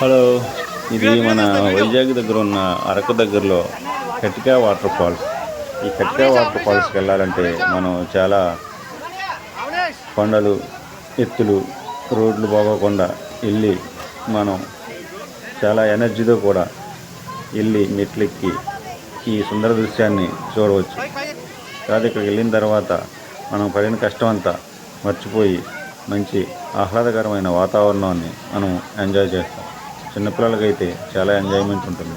Hello ఇది మన వైజాగ్ దగ్గర ఉన్న అరకు దగ్గరలో కటికా వాటర్ ఫాల్స్. ఈ కటికా వాటర్ ఫాల్స్కి వెళ్ళాలంటే మనం చాలా కొండలు ఎత్తులు రోడ్లు బాగోకుండా వెళ్ళి మనం చాలా ఎనర్జీతో కూడా వెళ్ళి మెట్లెక్కి ఈ సుందర దృశ్యాన్ని చూడవచ్చు. కాదు ఇక్కడికి వెళ్ళిన తర్వాత మనం పడిన కష్టం అంతా మర్చిపోయి మంచి ఆహ్లాదకరమైన వాతావరణాన్ని మనం ఎంజాయ్ చేస్తాం. చిన్నపిల్లలకైతే చాలా ఎంజాయ్మెంట్ ఉంటుంది.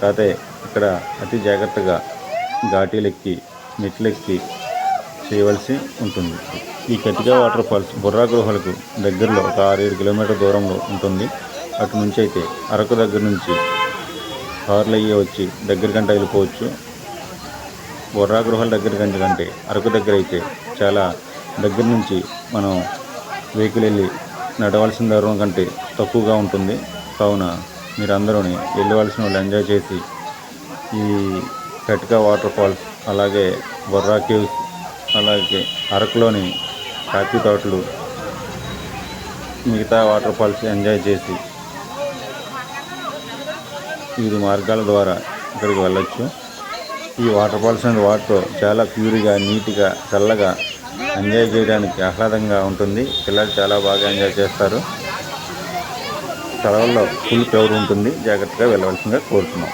కాకపోతే ఇక్కడ అతి జాగ్రత్తగా ఘాటీలెక్కి మెట్లెక్కి చేయవలసి ఉంటుంది. ఈ కటిగా వాటర్ ఫాల్స్ బుర్రా గుహలకు దగ్గరలో ఒక ఆరు ఏడు కిలోమీటర్ దూరంలో ఉంటుంది. అటు నుంచి అయితే అరకు దగ్గర నుంచి కార్లు అయ్యి వచ్చి దగ్గర గంట వెళ్ళిపోవచ్చు. బుర్రా గృహాల దగ్గర గంట కంటే అరకు దగ్గర అయితే చాలా దగ్గర నుంచి మనం వెహికల్ వెళ్ళి నడవలసిన దూరం కంటే తక్కువగా ఉంటుంది. కావున మీరందరూ వెళ్ళవలసిన వాళ్ళు ఎంజాయ్ చేసి ఈ కట్కా వాటర్ ఫాల్స్ అలాగే బొర్రా కేవ్స్ అలాగే అరకులోని కాఫీ తోటలు మిగతా వాటర్ ఫాల్స్ ఎంజాయ్ చేసి వివిధ మార్గాల ద్వారా ఇక్కడికి వెళ్ళొచ్చు. ఈ వాటర్ ఫాల్స్ అండ్ వాటర్ చాలా ప్యూర్గా నీట్గా చల్లగా ఎంజాయ్ చేయడానికి ఆహ్లాదంగా ఉంటుంది. పిల్లలు చాలా బాగా ఎంజాయ్ చేస్తారు. సెలవుల్లో ఫుల్ కవర్ ఉంటుంది. జాగ్రత్తగా వెళ్ళవలసిందిగా కోరుతున్నాం.